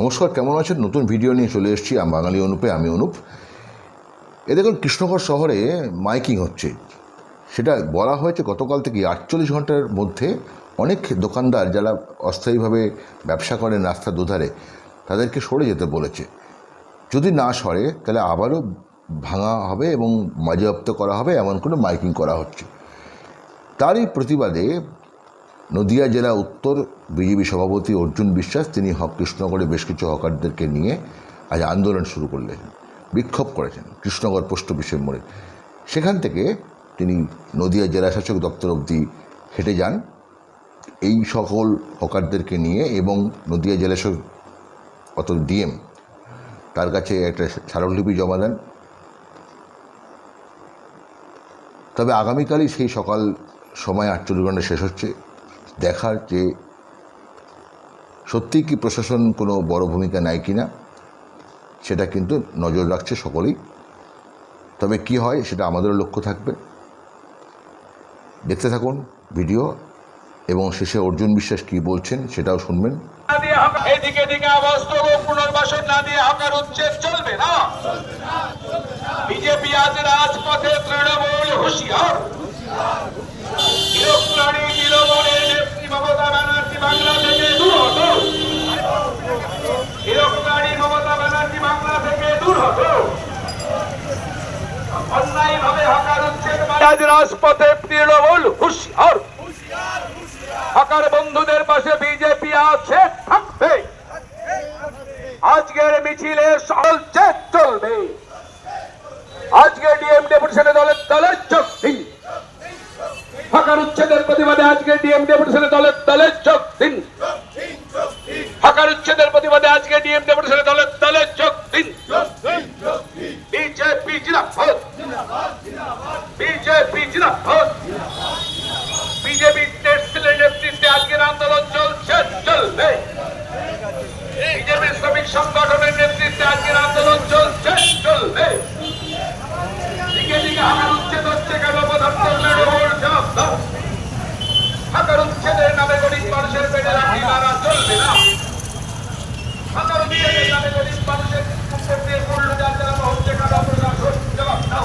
নমস্কার, কেমন আছেন? নতুন ভিডিও নিয়ে চলে এসেছি। আমি বাঙালি অনুপে, আমি অনুপ। এ দেখুন কৃষ্ণগড় শহরে মাইকিং হচ্ছে। সেটা বলা হয়েছে গতকাল থেকে আটচল্লিশ ঘণ্টার মধ্যে অনেক দোকানদার যারা অস্থায়ীভাবে ব্যবসা করেন রাস্তার দুধারে, তাদেরকে সরে যেতে বলেছে। যদি না সরে, তাহলে আবারও ভাঙা হবে এবং বাজেয়াপ্ত করা হবে, এমন কোনো মাইকিং করা হচ্ছে। তারই প্রতিবাদে নদিয়া জেলা উত্তর বিজেপি সভাপতি অর্জুন বিশ্বাস, তিনি হক কৃষ্ণগড়ে বেশ কিছু হকারদেরকে নিয়ে আজ আন্দোলন শুরু করলেন, বিক্ষোভ করেছেন কৃষ্ণগড় পোস্ট অফিসের মোড়ে। সেখান থেকে তিনি নদিয়া জেলা শাসক দপ্তর অবধি হেঁটে যান। এই সকল হকারদেরকে নিয়ে এবং নদিয়া জেলা শাসক অত ডিএম, তার কাছে একটা স্মারকলিপি জমা দেন। তবে আগামীকালই সেই সকাল সময় আটচল্লিশ ঘণ্টা শেষ হচ্ছে। দেখার যে সত্যিই কি প্রশাসন কোনো বড় ভূমিকা নেয় কি না, সেটা কিন্তু নজর রাখছে সকলেই। তবে কি হয় সেটা আমাদেরও লক্ষ্য থাকবে। দেখতে থাকুন ভিডিও এবং শেষে অর্জুন বিশ্বাস কী বলছেন সেটাও শুনবেন। পুনর্বাসন না দিয়ে উচ্ছেদ চলবে না বিজেপি আজ রাজপথে তৃণমূল হুঁশিয়ার ইলেকট্রনিক তৃণমূলের নেত্রী মমতা ব্যানার্জি বাংলা থেকে দূর হতো ইলেকট্রনিক মমতা ব্যানার্জি বাংলা থেকে দূর হতো অন্যায়ভাবে হকার উচ্ছেদ মানে- আজ রাজপথে তৃণমূল হুঁশিয়ার। হকার বন্ধুদের পাশে বিজেপি আছে, থাকবে। আজকের মিছিলে সকল চেক চলবে। আজকে ডিএম ডেপুটেশনে দলের দলের শক্তি হকার উচ্ছেদের প্রতিবাদে আজকে ডিএম ডেপুটেশনে দলের দলের দিন হকার উচ্ছেদের প্রতিবাদে আজকে ডিএম ডেপুটেশনে দলের দলের যোগ দিন বিজেপি জিনাফত বিজেপি জিনাফত বিজেপি স্টেট সেলের নেতৃত্বে আজকের আন্দোলন চলছে চলবে বিজেপি শ্রমিক সংগঠনের নেতৃত্বে আজকের আন্দোলন চলছে চলবে দিকে দিকে হাকার উচ্ছেদ হচ্ছে কেন পদার্থ তৃণমূল জবাবদার হাকার উচ্ছেদের নামে গরিব মানুষের পেটে রাখি মারা চলবে না হাকার উচ্ছেদের নামে গরিব মানুষের মুখে দিয়ে পড়ল যার যারা হচ্ছে কেন প্রশাসন জবাব দাও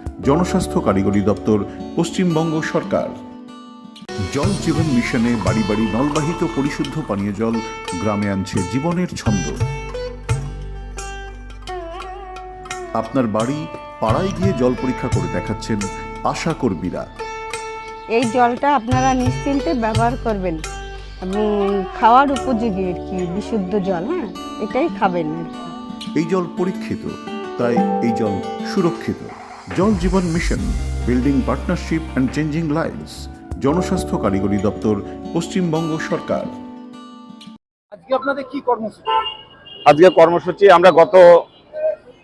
জনস্বাস্থ্য কারিগরি দপ্তর পশ্চিমবঙ্গ সরকার। জল জীবন মিশনে বাড়ি বাড়ি নলবাহিত পরিশুদ্ধ পানীয় জল গ্রামে আনছে জীবনের ছন্দ। আপনার বাড়ি পাড়ায় গিয়ে জল পরীক্ষা করে দেখাচ্ছেন আশা কর্মীরা। এই জলটা আপনারা নিশ্চিন্তে ব্যবহার করবেন এবং খাওয়ার উপযোগী আর কি বিশুদ্ধ জল হ্যাঁ? এটাই খাবেন এই জল পরীক্ষিত তাই এই জল সুরক্ষিত। Jal Jeevan mission building partnership and changing lives জনস্বাস্থ্য কারিগরি দপ্তর পশ্চিমবঙ্গ সরকার। আজকে আপনাদের কি কর্মসূচি? আজকে কর্মসূচি আমরা গত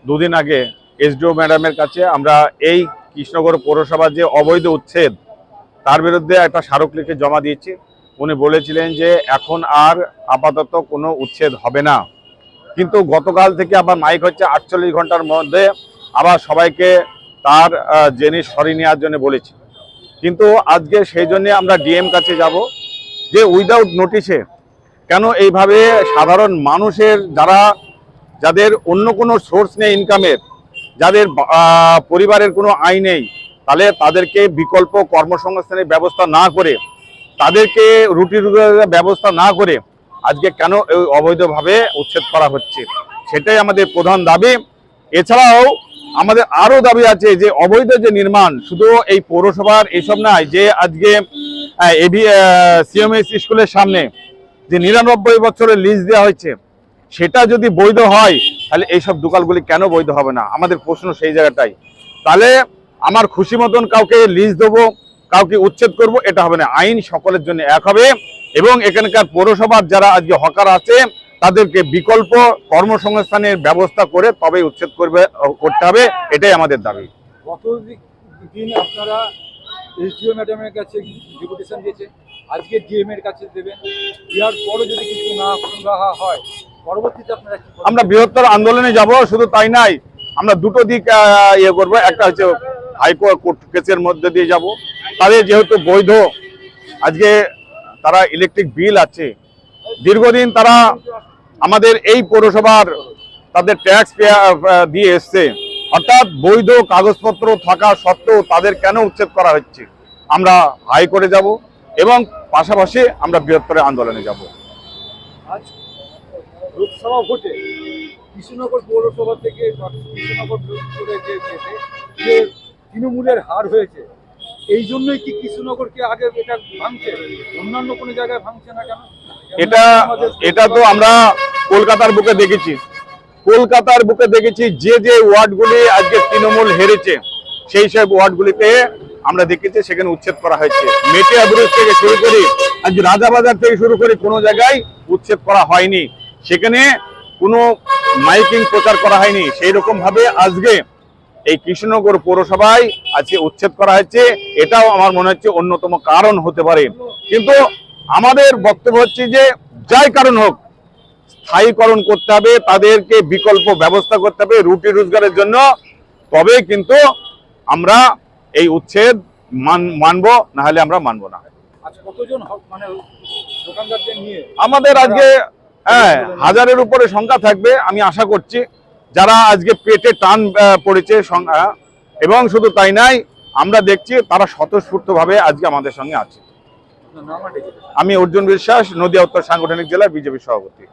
দুদিন আগে এসডিও ম্যাডামের কাছে আমরা এই কৃষ্ণগর পৌরসভার যে অবৈধ উচ্ছেদ তার বিরুদ্ধে একটা স্মারক লিখে জমা দিয়েছি। উনি বলেছিলেন যে এখন আর আপাতত কোনো উচ্ছেদ হবে না। কিন্তু গতকাল থেকে আবার মাইক হচ্ছে আটচল্লিশ ঘণ্টার মধ্যে আবার সবাইকে তার জিনিস সরিয়ে নেওয়ার জন্য বলেছি। কিন্তু আজকে সেই জন্য আমরা ডিএম কাছে যাব যে উইদাউট নোটিশে কেন এইভাবে সাধারণ মানুষের যারা, যাদের অন্য কোনো সোর্স নেই ইনকামের যাদের পরিবারের কোনো আয় নেই, তাহলে তাদেরকে বিকল্প কর্মসংস্থানের ব্যবস্থা না করে, তাদেরকে রুটি রুটির ব্যবস্থা না করে আজকে কেন অবৈধভাবে উচ্ছেদ করা হচ্ছে? সেটাই আমাদের প্রধান দাবি। এছাড়াও আমাদের আরও দাবি আছে যে অবৈধ যে নির্মাণ, শুধু এই পৌরসভার এসব নয়, যে আজকে এবি সিএমএস স্কুলের সামনে যে নিরানব্বই বছরের লিজ দেওয়া হয়েছে, সেটা যদি বৈধ হয়, তাহলে এইসব দোকানগুলি কেন বৈধ হবে না? আমাদের প্রশ্ন সেই জায়গাটাই। তাহলে আমার খুশি মতন কাউকে লিজ দেবো, কাউকে উচ্ছেদ করব, এটা হবে না। আইন সকলের জন্য এক হবে এবং এখানকার পৌরসভার যারা আজকে হকার আছে তাদেরকে বিকল্প কর্মসংস্থানের ব্যবস্থা করে তবে উচ্ছেদ করবে করতে হবে এটাই আমাদের দাবি। গত দি- আপনারা এসডিও ম্যাডামের কাছে ডেপুটেশন দিয়েছে আজকে ডিএম এর কাছে দেবেন। দেওয়ার পরও যদি কিছু না হয় পরবর্তীতে আপনারা আমরা বৃহত্তর আন্দোলনে যাব শুধু তাই নাই আমরা দুটো দিক ইয়ে করব। একটা হচ্ছে হাইকোর্ট কোর্ট কেসের মধ্যে দিয়ে যাব। তাদের যেহেতু বৈধ আজকে তারা ইলেকট্রিক বিল আছে দীর্ঘদিন তারা আমাদের এই পৌরসভার তাদের ট্যাক্স দিয়ে এসছে। অর্থাৎ বৈধ কাগজপত্র থাকা সত্ত্বেও তাদের কেন উচ্ছেদ করা হচ্ছে? আমরা হাইকোর্টে যাব এবং পাশাপাশি আমরা বৃহত্তর আন্দোলনে যাব। লোকসভা কৃষ্ণনগর পৌরসভা থেকে কৃষ্ণনগর যে তৃণমূলের হার হয়েছে, এই জন্যই কি কৃষ্ণনগরকে আগে এটা ভাঙছে? অন্যান্য কোনো জায়গায় ভাঙছে না কেন? এটা এটা তো আমরা কলকাতার বুকে দেখেছি। কলকাতার বুকে দেখেছি যে যে ওয়ার্ডগুলি আজকে তৃণমূল হেরেছে, সেই সব ওয়ার্ডগুলিতে আমরা দেখেছি সেখানে উচ্ছেদ করা হয়েছে। মেটিয়া ব্রিজ থেকে শুরু করে, আজ রাজাবাজার থেকে শুরু করে, কোনো জায়গায় উচ্ছেদ করা হয়নি। সেখানে কোনো মাইকিং প্রচার করা হয়নি। সেই রকম ভাবে আজকে এই কৃষ্ণনগর পৌরসভায় আজকে উচ্ছেদ করা হয়েছে। এটাও আমার মনে হচ্ছে অন্যতম কারণ হতে পারে। কিন্তু আমাদের বক্তব্য হচ্ছে যে যাই কারণ হোক স্থায়ীকরণ করতে হবে তাদেরকে বিকল্প ব্যবস্থা করতে হবে রুটি রোজগারের জন্য। তবে কিন্তু আমরা এই উচ্ছেদ মান মানবো না হলে আমরা মানব না। মানে আমাদের আজকে হ্যাঁ হাজারের উপরে সংখ্যা থাকবে আমি আশা করছি। যারা আজকে পেটে টান পড়েছে সংখ্যা এবং শুধু তাই নাই আমরা দেখছি তারা স্বতঃস্ফূর্তভাবে আজকে আমাদের সঙ্গে আছে। আমি অর্জুন বিশ্বাস নদিয়া উত্তর সাংগঠনিক জেলা বিজেপি সভাপতি।